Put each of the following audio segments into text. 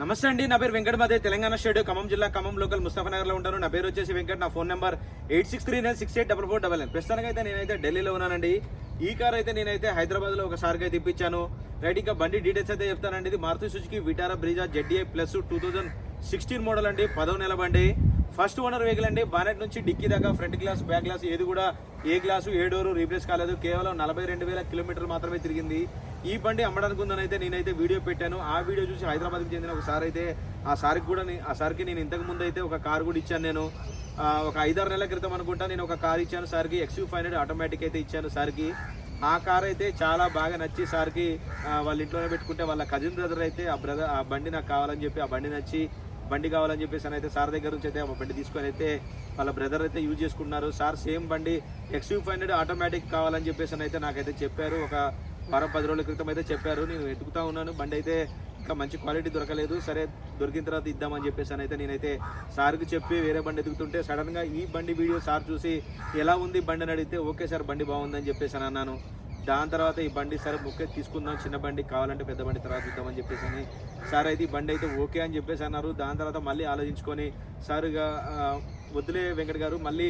నమస్తే అండి నా పేరు వెంకట మాదే తెలంగాణ స్టేట్ ఖమ్మం జిల్లా ఖమ్మం లోకల్ ముస్తఫానగర్లో ఉంటాను. నా పేరు వచ్చేసి వెంకట నా phone number eight six three nine six eight double four double nine ప్రస్తుతానికి అయితే నేనైతే ఢిల్లీలో ఉన్నానండి. ఈ కార్ అయితే నేనైతే హైదరాబాద్లో ఒక ఒకసారికి అయితే ఇప్పించాను. రైట్ ఇంకా బండి డీటెయిల్స్ అయితే చెప్తానండి. ఇది Maruti Suzuki Vitara Brezza ZDI plus two thousand sixteen model అండి. పదవ నెల బండి. ఫస్ట్ ఓనర్ వెహికల్ అండి. బానెట్ నుంచి డిక్కీ దాకా ఫ్రంట్ గ్లాస్ బ్యాక్ గ్లాస్ ఏది కూడా ఏ గ్లాసు ఏ డోరు రీప్లేస్ కాలేదు. కేవలం నలభై రెండు వేల కిలోమీటర్లు మాత్రమే తిరిగింది. ఈ బండి అమ్మడానికి ఉందని అయితే నేనైతే వీడియో పెట్టాను. ఆ వీడియో చూసి హైదరాబాద్కి చెందిన ఒక సార్ అయితే ఆ సార్కి కూడా ఆ సార్కి నేను ఇంతకు ముందు అయితే ఒక కార్ కూడా ఇచ్చాను నేను. ఒక ఐదారు నెలల క్రితం అనుకుంటా నేను ఒక కార్ ఇచ్చాను సార్కి. ఎక్స్యూ ఫైవ్ హండ్రెడ్ ఆటోమేటిక్ అయితే ఇచ్చాను సార్కి. ఆ కార్ అయితే చాలా బాగా నచ్చి సార్కి వాళ్ళ ఇంట్లోనే పెట్టుకుంటే వాళ్ళ కజిన్ బ్రదర్ అయితే ఆ బ్రదర్ ఆ బండి నాకు కావాలని చెప్పి ఆ బండి నచ్చి బండి కావాలని చెప్పేసి అని అయితే సార్ దగ్గర నుంచి అయితే ఆ బండి తీసుకొని అయితే వాళ్ళ బ్రదర్ అయితే యూజ్ చేసుకున్నారు. సార్ సేమ్ బండి ఎక్స్యూ ఫైవ్ హండ్రెడ్ ఆటోమేటిక్ కావాలని చెప్పేసి అని అయితే నాకైతే చెప్పారు. ఒక వారం పది రోజుల క్రితం అయితే చెప్పారు. నేను వెతుకుతా ఉన్నాను. బండి అయితే ఇంకా మంచి క్వాలిటీ దొరకలేదు. సరే దొరికిన తర్వాత ఇద్దామని చెప్పేసి అని అయితే నేనైతే సార్కి చెప్పి వేరే బండి ఎదుగుతుంటే సడన్గా ఈ బండి వీడియో సార్ చూసి ఎలా ఉంది బండి అని అడిగితే ఓకే సార్ బండి బాగుందని చెప్పేసి అని అన్నాను. దాని తర్వాత ఈ బండి సరే ఓకే తీసుకుందాం. చిన్న బండి కావాలంటే పెద్ద బండి తర్వాత ఇద్దామని చెప్పేసి అని సార్ అయితే ఈ బండి అయితే ఓకే అని చెప్పేసి అన్నారు. దాని తర్వాత మళ్ళీ ఆలోచించుకొని సారుగా వద్దులే వెంకట్ గారు మళ్ళీ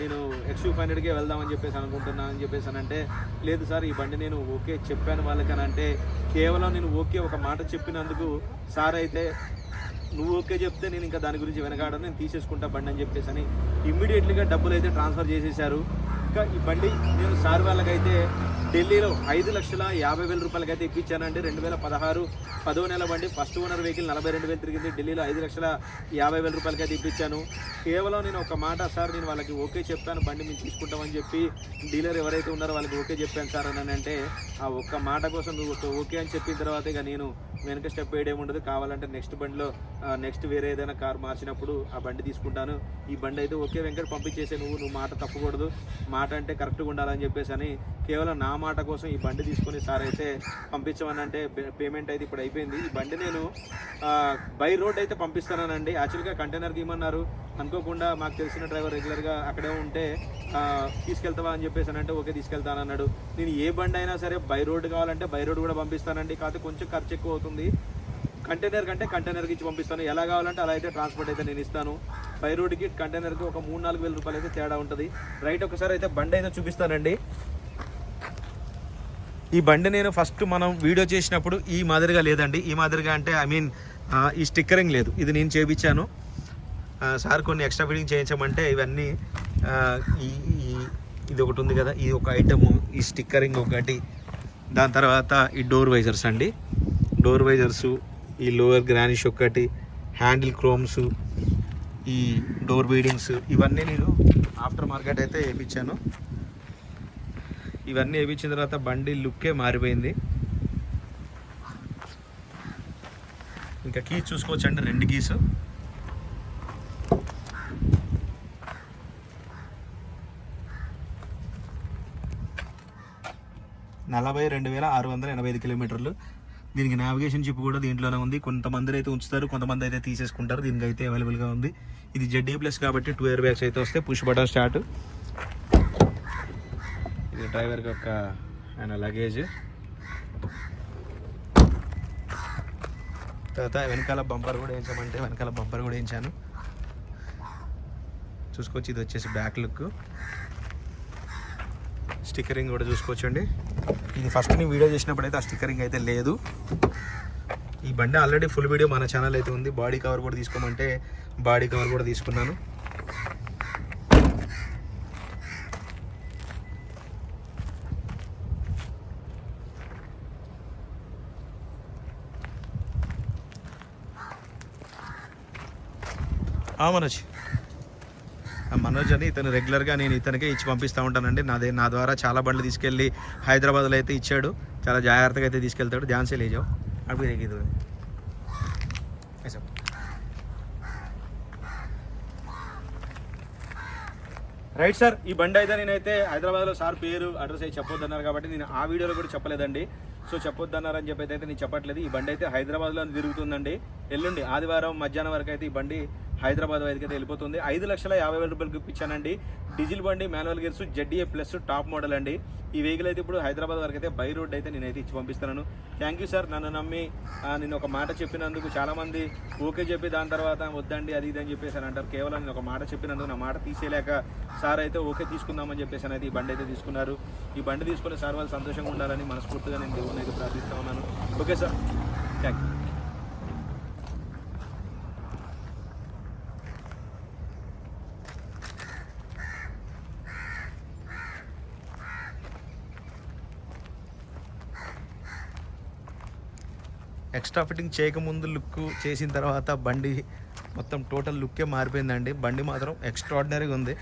నేను ఎక్స్ ఫైవ్ హండ్రెడ్కే వెళ్దామని చెప్పేసి అనుకుంటున్నాను అని చెప్పేసి అంటే లేదు సార్ ఈ బండి నేను ఓకే చెప్పాను వాళ్ళకని అంటే కేవలం నేను ఓకే ఒక మాట చెప్పినందుకు సార్ అయితే నువ్వు ఓకే చెప్తే నేను ఇంకా దాని గురించి వెనకాడని నేను తీసేసుకుంటా బండి అని చెప్పేసి అని ఇమ్మీడియట్లీగా డబ్బులు అయితే ట్రాన్స్ఫర్ చేసేసారు ఇంకా ఈ బండి నేను సార్ వాళ్ళకైతే ఢిల్లీలో ఐదు లక్షల యాభై వేల రూపాయలకి అయితే ఇప్పించానండి. రెండు వేల పదహారు పదో నెల బండి ఫస్ట్ ఓనర్ వెహికల్ నలభై రెండు వేలు తిరిగింది. ఢిల్లీలో ఐదు లక్షల యాభై వేల రూపాయలకి అయితే ఇప్పించాను. కేవలం నేను ఒక మాట సార్ నేను వాళ్ళకి ఓకే చెప్తాను బండి మేము తీసుకుంటామని చెప్పి డీలర్ ఎవరైతే ఉన్నారో వాళ్ళకి ఓకే చెప్పాను సార్ అని అంటే ఆ ఒక్క మాట కోసం నువ్వు ఓకే అని చెప్పిన తర్వాత ఇక నేను వెనక స్టెప్ వేయడం ఉండదు కావాలంటే నెక్స్ట్ బండిలో నెక్స్ట్ వేరే ఏదైనా కార్ మార్చినప్పుడు ఆ బండి తీసుకుంటాను. ఈ బండి అయితే ఓకే వెంకట పంపించేసే నువ్వు నువ్వు మాట తప్పకూడదు. మాట అంటే కరెక్ట్గా ఉండాలని చెప్పేసి అని కేవలం నా మాట కోసం ఈ బండి తీసుకొని సార్ అయితే పంపించమని అంటే పేమెంట్ అయితే ఇప్పుడు అయిపోయింది. ఈ బండి నేను బై రోడ్ అయితే పంపిస్తానండి యాక్చువల్గా కంటైనర్కి ఇమ్మన్నారు అనుకోకుండా మాకు తెలిసిన డ్రైవర్ రెగ్యులర్గా అక్కడే ఉంటే తీసుకెళ్తావా? అని చెప్పేసి అంటే ఓకే తీసుకెళ్తాను అన్నాడు. నేను ఏ బండి అయినా సరే బై రోడ్ కావాలంటే బై రోడ్ కూడా పంపిస్తానండి. కాకపోతే కొంచెం ఖర్చు ఎక్కువ అవుతుంది. కంటైనర్ కంటే కంటైనర్కి ఇచ్చి పంపిస్తాను. ఎలా కావాలంటే అలా అయితే ట్రాన్స్పోర్ట్ అయితే నేను ఇస్తాను. బై రోడ్కి కంటైనర్కి ఒక మూడు నాలుగు వేల రూపాయలు అయితే తేడా ఉంటుంది. రైట్ ఒకసారి అయితే బండి అయితే చూపిస్తానండి. ఈ బండి నేను ఫస్ట్ మనం వీడియో చేసినప్పుడు ఈ మాదిరిగా లేదండి. ఈ మాదిరిగా అంటే ఐ మీన్ ఈ స్టిక్కరింగ్ లేదు. ఇది నేను చేయించాను సార్ కొన్ని ఎక్స్ట్రా ఫిట్టింగ్ చేయించమంటే ఇవన్నీ ఈ ఈ- ఇది ఒకటి ఉంది కదా ఇది ఒక ఐటమ్ ఈ స్టిక్కరింగ్ ఒకటి. దాని తర్వాత ఈ డోర్ వైజర్స్ అండి. డోర్ వైజర్స్ ఈ లోవర్ గ్రానిష్ ఒకటి హ్యాండిల్ క్రోమ్స్ ఈ డోర్ బీడింగ్స్ ఇవన్నీ నేను ఆఫ్టర్ మార్కెట్ అయితే వేయించాను. ఇవన్నీ వేయించిన తర్వాత బండి లుక్కే మారిపోయింది. ఇంకా కీస్ చూసుకోవచ్చండి రెండు కీస్. నలభై రెండు వేల ఆరు వందల ఎనభై ఐదు కిలోమీటర్లు. దీనికి నావిగేషన్ చిప్ కూడా దీంట్లోనే ఉంది. కొంతమంది అయితే ఉంచుతారు కొంతమంది అయితే తీసేసుకుంటారు. దీనికి అయితే అవైలబుల్గా ఉంది. ఇది జెడ్డీ ప్లస్ కాబట్టి టూ ఇయర్ బ్యాగ్స్ అయితే వస్తే పుష్ బటన్ స్టార్ట్ ఇది డ్రైవర్కి ఒక ఆయన లగేజ్ తర్వాత వెనకాల బంపర్ కూడా వేయించామంటే వెనకాల బంపర్ కూడా వేయించాను. చూసుకోవచ్చు ఇది వచ్చేసి బ్యాక్ లుక్ స్టిక్కరింగ్ కూడా చూసుకోవచ్చండి. ఇది ఫస్ట్ నేను వీడియో చేసినప్పుడు అయితే ఆ స్టిక్కరింగ్ అయితే లేదు. ఈ బండి ఆల్రెడీ ఫుల్ వీడియో మన ఛానల్ అయితే ఉంది. బాడీ కవర్ కూడా తీసుకోమంటే బాడీ కవర్ కూడా తీసుకున్నాను. ఆ, మనోజ్. మనోజ్ అని ఇతను రెగ్యులర్గా నేను ఇతనికే ఇచ్చి పంపిస్తూ ఉంటానండి. నాదే నా ద్వారా చాలా బండ్లు తీసుకెళ్ళి హైదరాబాద్లో అయితే ఇచ్చాడు. చాలా జాగ్రత్తగా అయితే తీసుకెళ్తాడు. ధ్యాన్ లేజావు అప్పుడు నీకు రైట్ సార్ ఈ బండి అయితే నేనైతే హైదరాబాద్లో సార్ పేరు అడ్రస్ అయితే చెప్పొద్దన్నారు కాబట్టి నేను ఆ వీడియోలో కూడా చెప్పలేదండి. సో చెప్పొద్దన్నారని చెప్పి అయితే నేను చెప్పట్లేదు. ఈ బండి అయితే హైదరాబాద్లో తిరుగుతుందండి. ఎల్లుండి ఆదివారం మధ్యాహ్నం వరకు అయితే ఈ బండి హైదరాబాద్ వైపు అయితే వెళ్ళిపోతుంది. ఐదు లక్షల యాభై వేల రూపాయలకి ఇప్పించానండి డీజిల్ బండి manual gears ZDA plus top model అండి. ఈ వెహికల్ అయితే ఇప్పుడు హైదరాబాద్ వరకు అయితే బై రోడ్ అయితే నేనైతే ఇచ్చి పంపిస్తున్నాను. థ్యాంక్ యూ సార్ నన్ను నమ్మి నేను ఒక మాట చెప్పినందుకు చాలామంది ఓకే చెప్పి దాని తర్వాత వద్దండి అది ఇది అని చెప్పేసి అని అంటారు. కేవలం నేను ఒక మాట చెప్పినందుకు నా మాట తీసేయలేక సార్ అయితే ఓకే తీసుకుందామని చెప్పేసి అనేది ఈ బండి అయితే తీసుకున్నారు. ఈ బండి తీసుకుని సార్ వాళ్ళు సంతోషంగా ఉండాలని మనస్ఫూర్తిగా నేను దేవుని అయితే ప్రార్థిస్తా ఉన్నాను. Okay sir thank you extra fitting చేయకముందు లుక్ చేసిన తర్వాత బండి మొత్తం టోటల్ లుక్కే మారిపోయిందండి. బండి మాత్రం ఎక్స్ట్రాడినరీగా ఉంది.